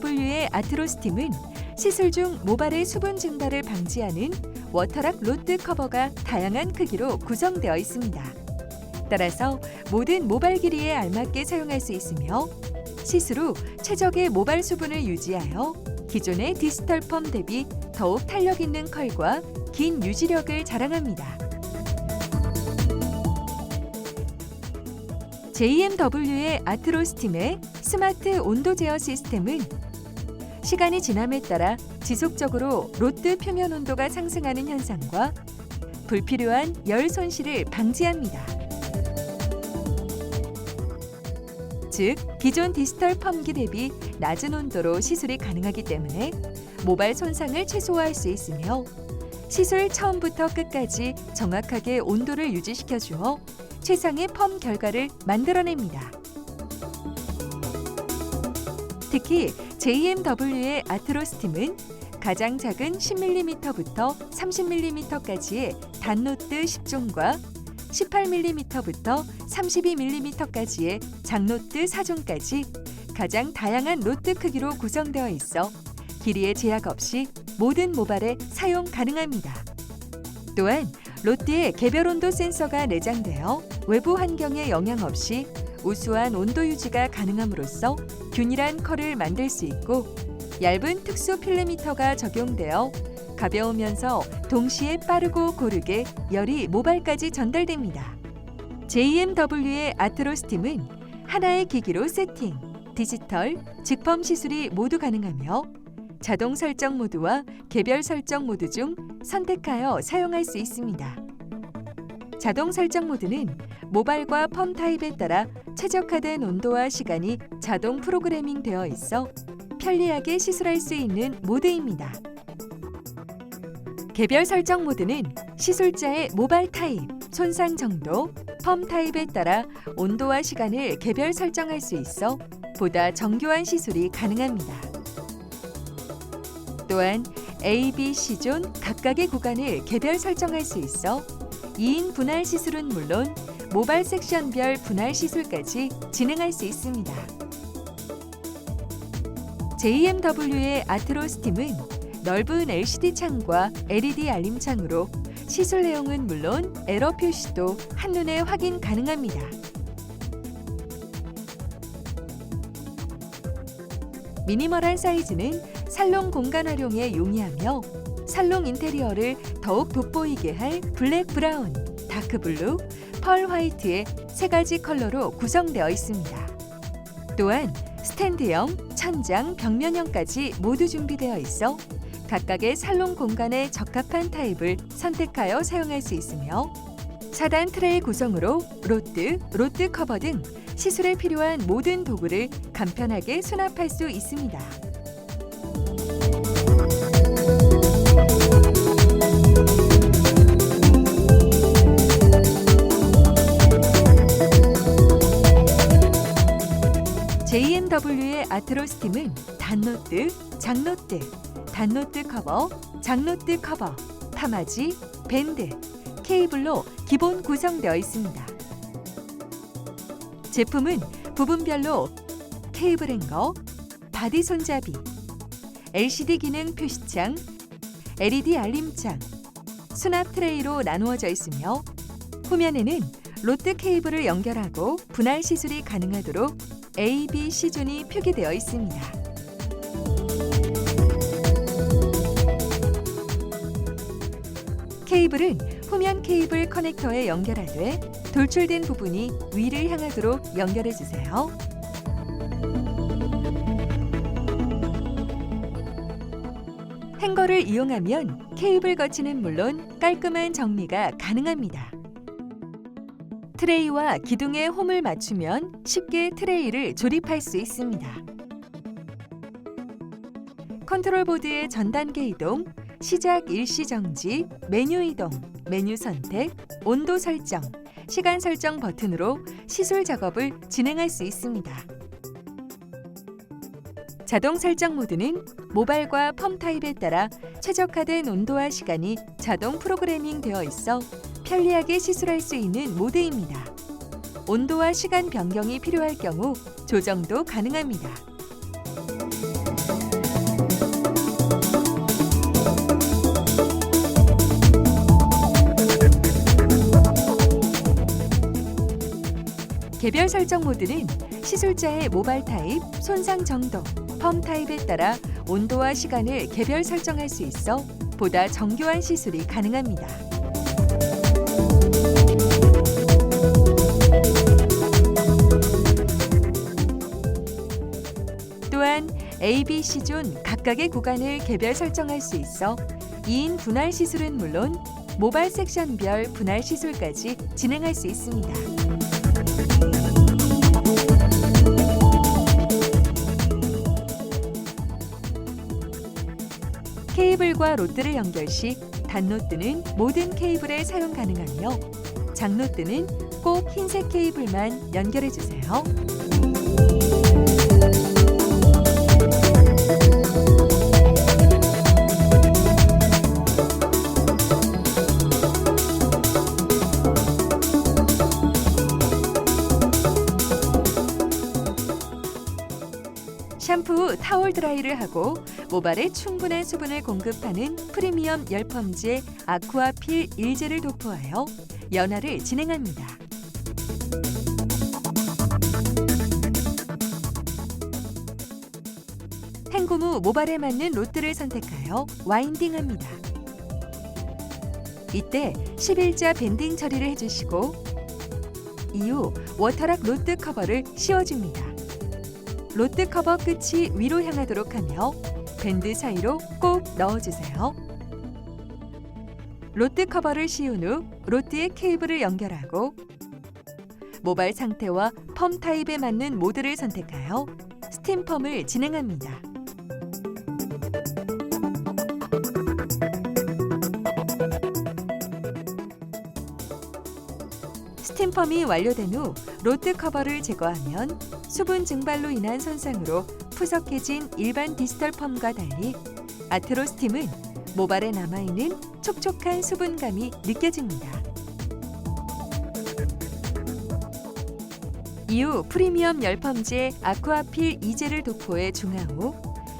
JMW의 아트로스팀은 시술 중 모발의 수분 증발을 방지하는 워터락 로트 커버가 다양한 크기로 구성되어 있습니다. 따라서 모든 모발 길이에 알맞게 사용할 수 있으며 시술 후 최적의 모발 수분을 유지하여 기존의 디지털 펌 대비 더욱 탄력 있는 컬과 긴 유지력을 자랑합니다. JMW의 아트로스팀의 스마트 온도 제어 시스템은 시간이 지남에 따라 지속적으로 로트 표면 온도가 상승하는 현상과 불필요한 열 손실을 방지합니다. 즉, 기존 디지털 펌기 대비 낮은 온도로 시술이 가능하기 때문에 모발 손상을 최소화할 수 있으며 시술 처음부터 끝까지 정확하게 온도를 유지시켜 주어 최상의 펌 결과를 만들어냅니다. 특히 JMW의 아트로스팀은 가장 작은 10mm부터 30mm까지의 단노트 10종과 18mm부터 32mm까지의 장노트 4종까지 가장 다양한 노트 크기로 구성되어 있어 길이에 제약 없이 모든 모발에 사용 가능합니다. 또한 롯데의 개별 온도 센서가 내장되어 외부 환경에 영향 없이 우수한 온도 유지가 가능함으로써 균일한 컬을 만들 수 있고 얇은 특수 필름미터가 적용되어 가벼우면서 동시에 빠르고 고르게 열이 모발까지 전달됩니다. JMW의 아트로스팀은 하나의 기기로 세팅, 디지털, 직펌 시술이 모두 가능하며 자동 설정 모드와 개별 설정 모드 중 선택하여 사용할 수 있습니다. 자동 설정 모드는 모발과 펌 타입에 따라 최적화된 온도와 시간이 자동 프로그래밍 되어 있어 편리하게 시술할 수 있는 모드입니다. 개별 설정 모드는 시술자의 모발 타입, 손상 정도, 펌 타입에 따라 온도와 시간을 개별 설정할 수 있어 보다 정교한 시술이 가능합니다. 또한 A, B, C존 각각의 구간을 개별 설정할 수 있어 2인 분할 시술은 물론 모발 섹션별 분할 시술까지 진행할 수 있습니다. JMW의 아트로스팀은 넓은 LCD 창과 LED 알림 창으로 시술 내용은 물론 에러 표시도 한눈에 확인 가능합니다. 미니멀한 사이즈는 살롱 공간 활용에 용이하며 살롱 인테리어를 더욱 돋보이게 할 블랙 브라운, 다크 블루, 펄 화이트의 세 가지 컬러로 구성되어 있습니다. 또한 스탠드형, 천장, 벽면형까지 모두 준비되어 있어 각각의 살롱 공간에 적합한 타입을 선택하여 사용할 수 있으며 4단 트레이 구성으로 로트, 로트 커버 등 시술에 필요한 모든 도구를 간편하게 수납할 수 있습니다. 아트로스팀은 단노트, 장노트, 단노트 커버, 장노트 커버, 파마지, 밴드, 케이블로 기본 구성되어 있습니다. 제품은 부분별로 케이블 행거, 바디 손잡이, LCD 기능 표시창, LED 알림창, 수납 트레이로 나누어져 있으며 후면에는 로트 케이블을 연결하고 분할 시술이 가능하도록 A, B, C 존이 표기되어 있습니다. 케이블은 후면 케이블 커넥터에 연결하되 돌출된 부분이 위를 향하도록 연결해 주세요. 행거를 이용하면 케이블 거치는 물론 깔끔한 정리가 가능합니다. 트레이와 기둥에 홈을 맞추면 쉽게 트레이를 조립할 수 있습니다. 컨트롤 보드의 전 단계 이동, 시작 일시 정지, 메뉴 이동, 메뉴 선택, 온도 설정, 시간 설정 버튼으로 시술 작업을 진행할 수 있습니다. 자동 설정 모드는 모발과 펌 타입에 따라 최적화된 온도와 시간이 자동 프로그래밍 되어 있어 편리하게 시술할 수 있는 모드입니다. 온도와 시간 변경이 필요할 경우 조정도 가능합니다. 개별 설정 모드는 시술자의 모발 타입, 손상 정도, 펌 타입에 따라 온도와 시간을 개별 설정할 수 있어 보다 정교한 시술이 가능합니다. A, B, C존 각각의 구간을 개별 설정할 수 있어 2인 분할 시술은 물론 모발 섹션별 분할 시술까지 진행할 수 있습니다. 케이블과 로드를 연결 시 단노드는 모든 케이블에 사용 가능하며 장노드는 꼭 흰색 케이블만 연결해 주세요. 샴푸 후 타월 드라이를 하고 모발에 충분한 수분을 공급하는 프리미엄 열펌지에 아쿠아필 일제를 도포하여 연화를 진행합니다. 헹굼 후 모발에 맞는 로트를 선택하여 와인딩합니다. 이때 11자 밴딩 처리를 해주시고 이후 워터락 로트 커버를 씌워줍니다. 로트 커버 끝이 위로 향하도록 하며 밴드 사이로 꼭 넣어주세요. 로트 커버를 씌운 후 로트의 케이블을 연결하고 모발 상태와 펌 타입에 맞는 모드를 선택하여 스팀 펌을 진행합니다. 스팀 펌이 완료된 후 로트 커버를 제거하면 수분 증발로 인한 손상으로 푸석해진 일반 디지털 펌과 달리 아트로 스팀은 모발에 남아있는 촉촉한 수분감이 느껴집니다. 이후 프리미엄 열펌지에 아쿠아필 이젤을 도포해 중화 후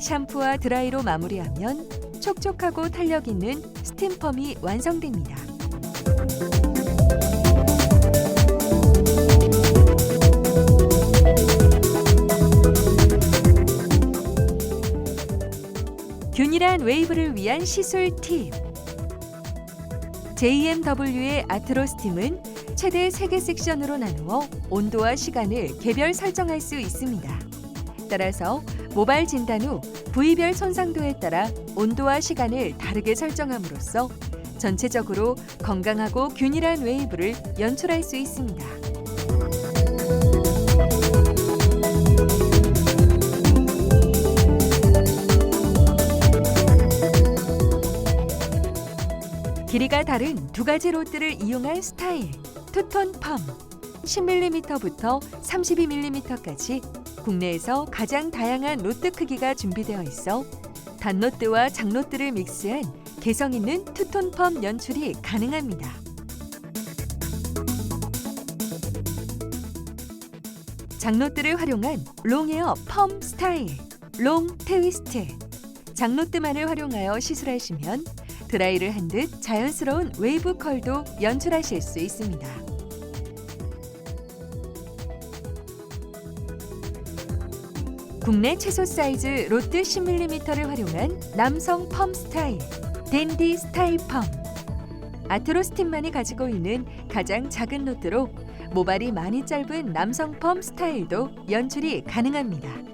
샴푸와 드라이로 마무리하면 촉촉하고 탄력 있는 스팀 펌이 완성됩니다. 균일한 웨이브를 위한 시술 팁. JMW의 아트로스팀은 최대 3개 섹션으로 나누어 온도와 시간을 개별 설정할 수 있습니다. 따라서 모발 진단 후 부위별 손상도에 따라 온도와 시간을 다르게 설정함으로써 전체적으로 건강하고 균일한 웨이브를 연출할 수 있습니다. 길이가 다른 두 가지 로드를 이용한 스타일. 투톤 펌. 10mm부터 32mm까지 국내에서 가장 다양한 로드 크기가 준비되어 있어 단로드와 장로드를 믹스한 개성 있는 투톤 펌 연출이 가능합니다. 장로드를 활용한 롱에어 펌 스타일 롱 트위스트. 장로드만을 활용하여 시술하시면 드라이를 한 듯 자연스러운 웨이브 컬도 연출하실 수 있습니다. 국내 최소 사이즈 로트 10mm를 활용한 남성 펌 스타일 댄디 스타일 펌 아트로스틴만이 가지고 있는 가장 작은 로트로 모발이 많이 짧은 남성 펌 스타일도 연출이 가능합니다.